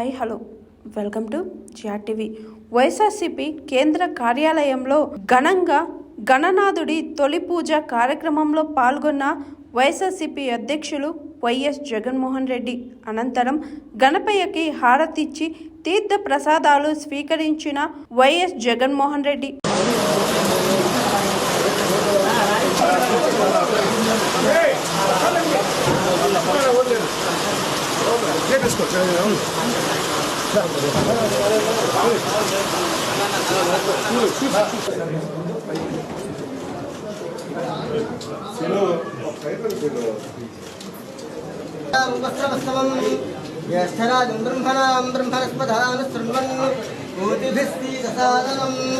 Hi hello. Welcome to GR TV. YSRCP కేంద్ర కార్యాలయంలో ఘనంగా గణనాథుడి తొలి పూజ కార్యక్రమంలో పాల్గొన్న వైఎస్ఆర్సీపీ అధ్యక్షులు వైఎస్ జగన్మోహన్ రెడ్డి. అనంతరం గణపయ్యకి హారతిచ్చి తీర్థ ప్రసాదాలు స్వీకరించిన వైఎస్ జగన్మోహన్ రెడ్డి. त्यसको ज्येष्ठराजं ब्रह्मणां ब्रह्मणस्पदानुसृण्वन् भूतिभिस्ति सीदसादनम्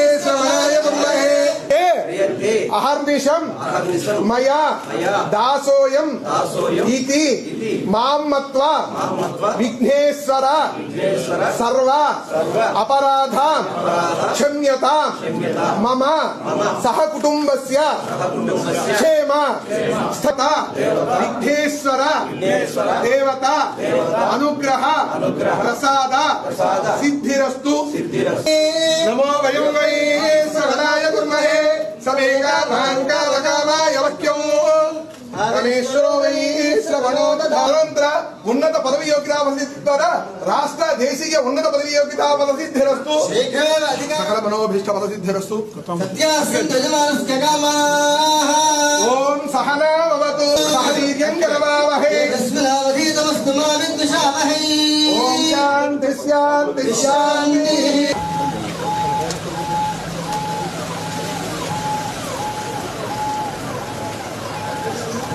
అహర్నిశం మయా. దాసోయం. ఇతి. మాం మత్వ విఘ్నేశ్వర. సర్వ. అపరాధ. క్షమ్యత. మమ. సహ కుటుంబస్య. క్షేమ. స్థత. విఘ్నేశ్వర. దేవత. అనుగ్రహ. ప్రసాద. సిద్ధిరస్తు. నమో వయం సమేగా భాంకాలకామాయ వక్యం పరమేశ్వరో వై శ్రవణో తథానంతర ఉన్నత పదవి యోగ్యతావసిద్ధర రాష్ట్ర దేశీయ ఉన్నత పదవి యోగ్యతావసిద్ధిరస్తు శేఖర అధిక సకల మనోభీష్ట ఫలసిద్ధిరస్తు సహనావతు ఓం శాంతి శాంతి శాంతి.